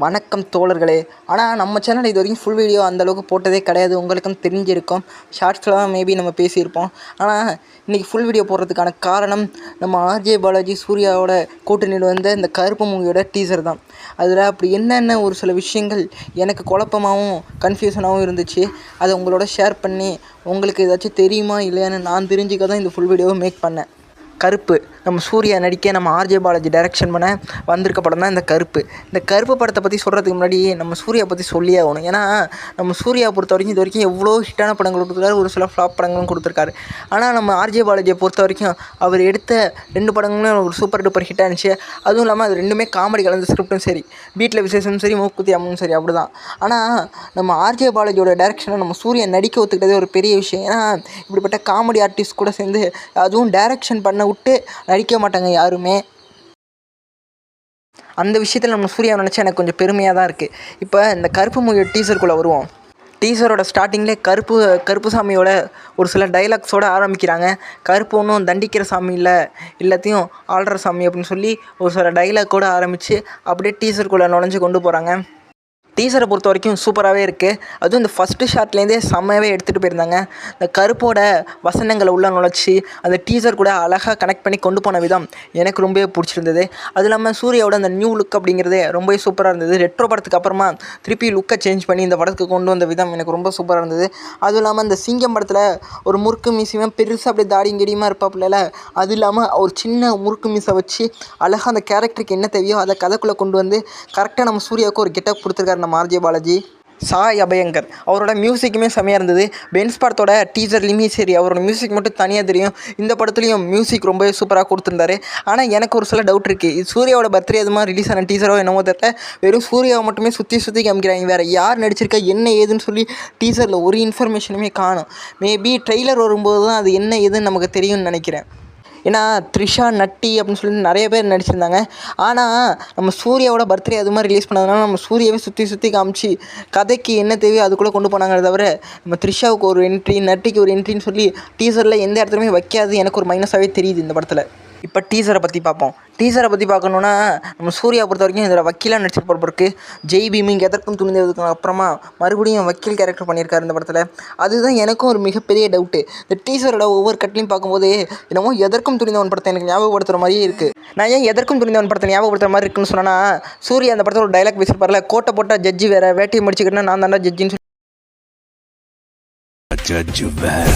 வணக்கம் தோழர்களே. ஆனால் நம்ம சேனல் இது வரைக்கும் ஃபுல் வீடியோ அந்தளவுக்கு போட்டதே கிடையாது. உங்களுக்கும் தெரிஞ்சிருக்கும். ஷார்ட்ஸ்லாம் மேபி நம்ம பேசியிருப்போம். ஆனால் இன்றைக்கி ஃபுல் வீடியோ போடுறதுக்கான காரணம் நம்ம ஆர்ஜே பாலாஜி சூர்யாவோட கூட்டணியில் வந்த இந்த கருப்பு மூவியோட டீசர் தான். அதில் அப்படி என்னென்ன ஒரு சில விஷயங்கள் எனக்கு குழப்பமாகவும் கன்ஃபியூஷனாகவும் இருந்துச்சு அதை உங்களோட ஷேர் பண்ணி உங்களுக்கு ஏதாச்சும் தெரியுமா இல்லையான்னு நான் தெரிஞ்சுக்க தான் இந்த ஃபுல் வீடியோவை மேக் பண்ணேன். கருப்பு. நம்ம சூர்யா நடிக்க நம்ம ஆர்ஜே பாலாஜி டைரக்ஷன் பண்ண வந்திருக்க படம் தான் இந்த கருப்பு. இந்த கருப்பு படத்தை பற்றி சொல்கிறதுக்கு முன்னாடி நம்ம சூர்யா பற்றி சொல்லியே ஆகணும். ஏன்னா நம்ம சூர்யா பொறுத்த வரைக்கும் இது வரைக்கும் எவ்வளோ ஹிட்டான படங்கள் கொடுத்துருக்காரு. ஒரு சில ஃப்ளாப் படங்களும் கொடுத்துருக்காரு. ஆனால் நம்ம ஆர்ஜே பாலாஜியை பொறுத்த வரைக்கும் அவர் எடுத்த ரெண்டு படங்களும் ஒரு சூப்பர் டூப்பர் ஹிட்டாக இருந்துச்சு. அதுவும் இல்லாமல் அது ரெண்டுமே காமெடி கலந்த ஸ்கிரிப்டும் சரி. வீட்டில் விசேஷமும் சரி மூக்குத்தி அம்மனும் சரி அப்படி தான் ஆனால் நம்ம ஆர்ஜே பாலாஜியோட டேரக்ஷனை நம்ம சூர்யா நடிக்க ஒத்துக்கிட்டதே ஒரு பெரிய விஷயம். ஏன்னா இப்படிப்பட்ட காமெடி ஆர்டிஸ்ட் கூட சேர்ந்து அதுவும் டேரக்ஷன் பண்ண விட்டு நடிக்க மாட்டாங்க யாருமே. அந்த விஷயத்தில் நம்ம சூர்யா நினச்சா எனக்கு கொஞ்சம் பெருமையாக தான் இருக்குது இப்போ இந்த கருப்பு மூவி டீசருக்குள்ளே வருவோம். டீசரோட ஸ்டார்டிங்லே கருப்பு கருப்பு சாமியோட ஒரு சில டைலாக்ஸோடு ஆரம்பிக்கிறாங்க. கருப்பு ஒன்றும் தண்டிக்கிற சாமி இல்லை. எல்லாத்தையும் ஆள்ற சாமி அப்படின்னு சொல்லி ஒரு சில டைலாக்கோடு ஆரம்பித்து அப்படியே டீசருக்குள்ளே நுழைஞ்சு கொண்டு போகிறாங்க டீசரை பொறுத்த வரைக்கும் சூப்பராகவே இருக்குது அதுவும் இந்த ஃபஸ்ட்டு ஷாட்லேருந்தே செம்மையாகவே எடுத்துகிட்டு போயிருந்தாங்க. இந்த கருப்போட வசனங்களை உள்ள நுழைச்சி அந்த டீசர் கூட அழகாக கனெக்ட் பண்ணி கொண்டு போன விதம் எனக்கு ரொம்பவே பிடிச்சிருந்தது. அதுவும் இல்லாமல் சூர்யாவோட அந்த நியூ லுக் அப்படிங்கிறதே ரொம்பவே சூப்பராக இருந்தது. ரெட்ரோ படத்துக்கு அப்புறமா திருப்பி லுக்கை சேஞ்ச் பண்ணி இந்த படத்துக்கு கொண்டு வந்த விதம் எனக்கு ரொம்ப சூப்பராக இருந்தது. அதுவும் இல்லாமல் இந்த சிங்கம் படத்தில் ஒரு முறுக்கு மீசையும் பெருசாக அப்படியே தாடியும் கெடியுமா இருப்பாப்புல அது இல்லாமல் ஒரு சின்ன முறுக்கு மீசை வச்சு அழகாக அந்த கேரக்டருக்கு என்ன தேவையோ அதை கதைக்குள்ளே கொண்டு வந்து கரெக்டாக நம்ம சூர்யாவுக்கு ஒரு கெட்டப் கொடுத்துருக்காரு நம்ம ஆர்ஜே பாலாஜி. சாய் அபயங்கர். அவரோட மியூசிக்குமே செம்மையாக இருந்தது. பென்ஸ் படத்தோட டீசர்லேயுமே சரி அவரோட மியூசிக் மட்டும் தனியாக தெரியும். இந்த படத்துலையும் மியூசிக் ரொம்பவே சூப்பராக கொடுத்துருந்தாரு. ஆனால் எனக்கு ஒரு சில டவுட் இருக்குது சூர்யாவோட பர்த்டே அதுமா ரிலீஸ் ஆன டீசரோ என்னமோ தெரியல. வெறும் சூர்யாவை மட்டுமே சுற்றி சுற்றி காமிக்கிறாங்க. வேறு யார் நடிச்சிருக்கா என்ன ஏதுன்னு சொல்லி டீசரில் ஒரு இன்ஃபர்மேஷனுமே காணும். மேபி ட்ரெய்லர் வரும்போது தான் அது என்ன ஏதுன்னு நமக்கு தெரியும்னு நினைக்கிறேன். ஏன்னா த்ரிஷா நட்டி அப்படின்னு சொல்லி நிறைய பேர் நடிச்சிருந்தாங்க. ஆனால் நம்ம சூர்யாவோட பர்த்டே அது மாதிரி ரிலீஸ் பண்ணதுனால நம்ம சூர்யாவே சுற்றி சுற்றி காமிச்சு கதைக்கு என்ன தேவையோ அதுக்குள்ளே கொண்டு போனாங்களே தவிர நம்ம த்ரிஷாவுக்கு ஒரு என்ட்ரி நட்டிக்கு ஒரு என்ட்ரின்னு சொல்லி டீசரில் எந்த இடத்துலையுமே வைக்காது. எனக்கு ஒரு மைனஸாகவே தெரியுது இந்த படத்தில். இப்போ டீசரை பற்றி பார்ப்போம் டீசரை பற்றி பார்க்கணுன்னா நம்ம சூர்யா பொறுத்த வரைக்கும் இதில் வக்கீலாக நடிச்சிட்டு போகிறப்பருக்கு ஜெய் பீமிங் எதற்கும் துணிந்ததுக்கு அப்புறமா மறுபடியும் வக்கீல் கேரக்டர் பண்ணியிருக்காரு இந்த படத்தில். அதுதான் எனக்கும் ஒரு மிகப்பெரிய டவுட்டு இந்த டீசரோட ஒவ்வொரு கட்லையும் பார்க்கும்போது என்னமோ எதற்கும் துணிந்தவன் படத்தை எனக்கு ஞாபகப்படுத்துகிற மாதிரியே இருக்குது நான் ஏன் எதற்கும் துணிந்தவன் படத்தை ஞாபகப்படுத்துகிற மாதிரி இருக்குன்னு சொன்னா சூர்யா அந்த படத்தில் ஒரு டைலாக் பேசியிருப்பார்ல கோட்டை போட்டால் ஜட்ஜி வேறு வேட்டையை முடிச்சுக்கிட்டா நான் தாண்டா ஜட்ஜின்னு ஜட்ஜு வேற.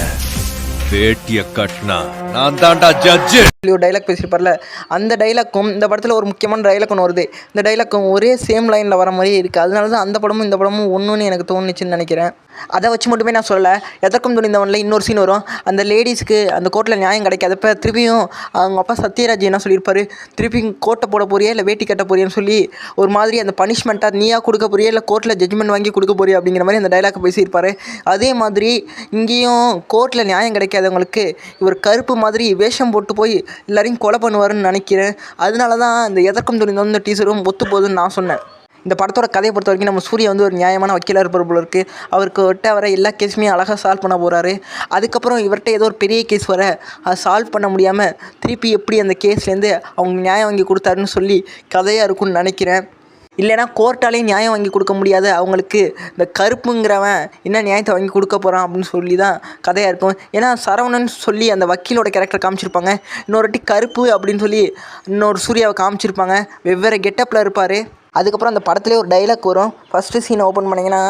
வேட்டிய கட்டினா நான் தாண்டா ஜட்ஜு ஒரு டைலாக் பேசியிருப்பார்ல அந்த டைலாக்கும் இந்த படத்தில் ஒரு முக்கியமான டைலாக் ஒன்று வருது. இந்த டைலாக்கும் ஒரே சேம் லைனில் வர மாதிரியே இருக்குது அதனால தான் அந்த படமும் இந்த படமும் ஒன்றுன்னு எனக்கு தோணுச்சுன்னு நினைக்கிறேன். அதை வச்சு மட்டுமே நான் சொல்லலை. எதற்கும் துணிந்தவனில் இன்னொரு சீன் வரும். அந்த லேடிஸ்க்கு அந்த கோர்ட்டில் நியாயம் கிடைக்காதப்ப திருப்பியும் அவங்க அப்பா சத்யராஜ் என்ன சொல்லியிருப்பாரு? திருப்பி கோட்டை போட போறியா? இல்லை வேட்டி கட்ட போறியான்னு சொல்லி ஒரு மாதிரி அந்த பனிஷ்மெண்ட்டாக நீயா கொடுக்க போறியா? இல்லை கோர்ட்டில் ஜட்ஜ்மெண்ட் வாங்கி கொடுக்க போறியா? அப்படிங்கிற மாதிரி அந்த டைலாக் பேசியிருப்பாரு. அதே மாதிரி இங்கேயும் கோர்ட்டில் நியாயம் கிடைக்காதவங்களுக்கு இவர் கருப்பு மாதிரி வேஷம் போட்டு போய் எல்லாரையும் கொலை பண்ணுவாருன்னு நினைக்கிறேன். அதனால தான் இந்த எதற்கும் துணிந்தவன் இந்த டீச்சரும் ஒத்து போகுதுன்னு நான் சொன்னேன். இந்த படத்தோட கதையை பொறுத்த வரைக்கும் நம்ம சூர்யா வந்து ஒரு நியாயமான வக்கீலாக இருப்பார் போல இருக்குது அவருக்கு விட்ட வர எல்லா கேஸுமே அழகாக சால்வ் பண்ண போகிறாரு அதுக்கப்புறம் இவர்கிட்ட ஏதோ ஒரு பெரிய கேஸ் வர அதை சால்வ் பண்ண முடியாமல் திருப்பி எப்படி அந்த கேஸ்லேருந்து அவங்க நியாயம் வாங்கி கொடுத்தாருன்னு சொல்லி கதையாக இருக்கும்னு நினைக்கிறேன். இல்லைனா கோர்ட்டாலேயும் நியாயம் வாங்கி கொடுக்க முடியாது. அவங்களுக்கு இந்த கருப்புங்கிறவன் என்ன நியாயத்தை வாங்கி கொடுக்க போகிறான் அப்படின்னு சொல்லி தான் கதையாக இருக்கும். ஏன்னா சரவணன் சொல்லி அந்த வக்கீலோட கேரக்டர் காமிச்சிருப்பாங்க. இன்னொரு வாட்டி கருப்பு அப்படின்னு சொல்லி இன்னொரு சூர்யாவை காமிச்சிருப்பாங்க. வெவ்வேறு கெட்டப்பில் இருப்பார். அதுக்கப்புறம் அந்த படத்துலேயே ஒரு டைலாக் வரும். ஃபஸ்ட்டு சீனை ஓப்பன் பண்ணிங்கன்னா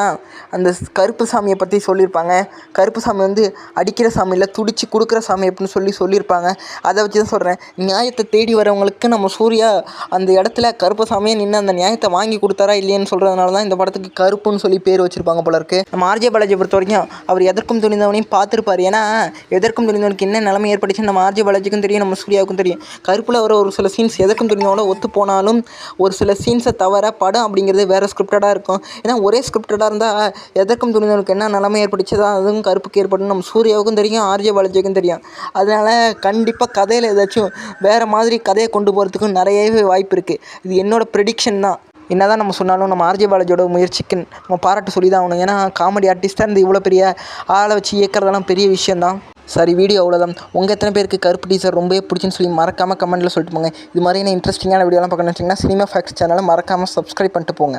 அந்த கருப்பு சாமியை பற்றி சொல்லியிருப்பாங்க. கருப்பு சாமி வந்து அடிக்கிற சாமி இல்லை துடிச்சு கொடுக்குற சாமி அப்படின்னு சொல்லி சொல்லியிருப்பாங்க. அதை வச்சு தான் சொல்கிறேன் நியாயத்தை தேடி வரவங்களுக்கு நம்ம சூர்யா அந்த இடத்துல கருப்பு சாமியை நின்று அந்த நியாயத்தை வாங்கி கொடுத்தாரா இல்லையான்னு சொல்கிறதுனால தான் இந்த படத்துக்கு கருப்புன்னு சொல்லி பேர் வச்சுருப்பாங்க போல இருக்கு. நம்ம ஆர்ஜே பாலாஜி பொறுத்த வரைக்கும் அவர் எதற்கும் துணிந்தவனையும் பார்த்துருப்பார். ஏன்னா எதற்கும் துணிந்தவனுக்கு என்ன நிலைமை ஏற்பட்டுச்சுன்னு நம்ம ஆர்ஜே பாலாஜிக்கும் தெரியும் நம்ம சூர்யாவுக்கும் தெரியும். கருப்பில் வர ஒரு சில சீன்ஸ் எதற்கும் துணிந்தவனோட ஒத்து போனாலும் ஒரு சில சீன்ஸை தவிர படம் அப்படிங்கிறது வேறு ஸ்கிரிப்டடாக இருக்கும். ஏன்னா ஒரே ஸ்கிரிப்டடாக இருந்தால் எதற்கும் துணிந்தவனுக்கு என்ன நிலைமை ஏற்பட்டுச்சதோ அதுவும் கருப்புக்கு ஏற்படும் நம்ம சூர்யாவுக்கும் தெரியும் ஆர்ஜே பாலாஜிக்கும் தெரியும். அதனால் கண்டிப்பாக கதையில் ஏதாச்சும் வேறு மாதிரி கதையை கொண்டு போகிறதுக்கும் நிறையவே வாய்ப்பு இருக்குது இது என்னோடய ப்ரெடிக்ஷன் தான். என்னதான் நம்ம சொன்னாலும் நம்ம ஆர்ஜே பாலாஜியோட முயற்சிக்கு நம்ம பாராட்டு சொல்லி தான் ஆகணும். ஏன்னா காமெடி ஆர்டிஸ்ட்டாக இருந்து இவ்வளோ பெரிய ஆளை வச்சு இயக்கிறதெல்லாம் பெரிய விஷயந்தான் சரி வீடியோ அவ்வளோதான் உங்கள் எத்தனை பேருக்கு கருப்பு டீசர் ரொம்பவே பிடிச்சின்னு சொல்லி மறக்காமல் கமெண்ட்டில் சொல்லிட்டு போங்க. இது மாதிரியான இன்ட்ரெஸ்டிங்கான வீடியோலாம் பார்க்கணுன்னு வச்சிங்கன்னா சினிமா ஃபேக்ஸ் சேனலை மறக்காமல் சப்ஸ்கிரைப் பண்ணிட்டு போங்க.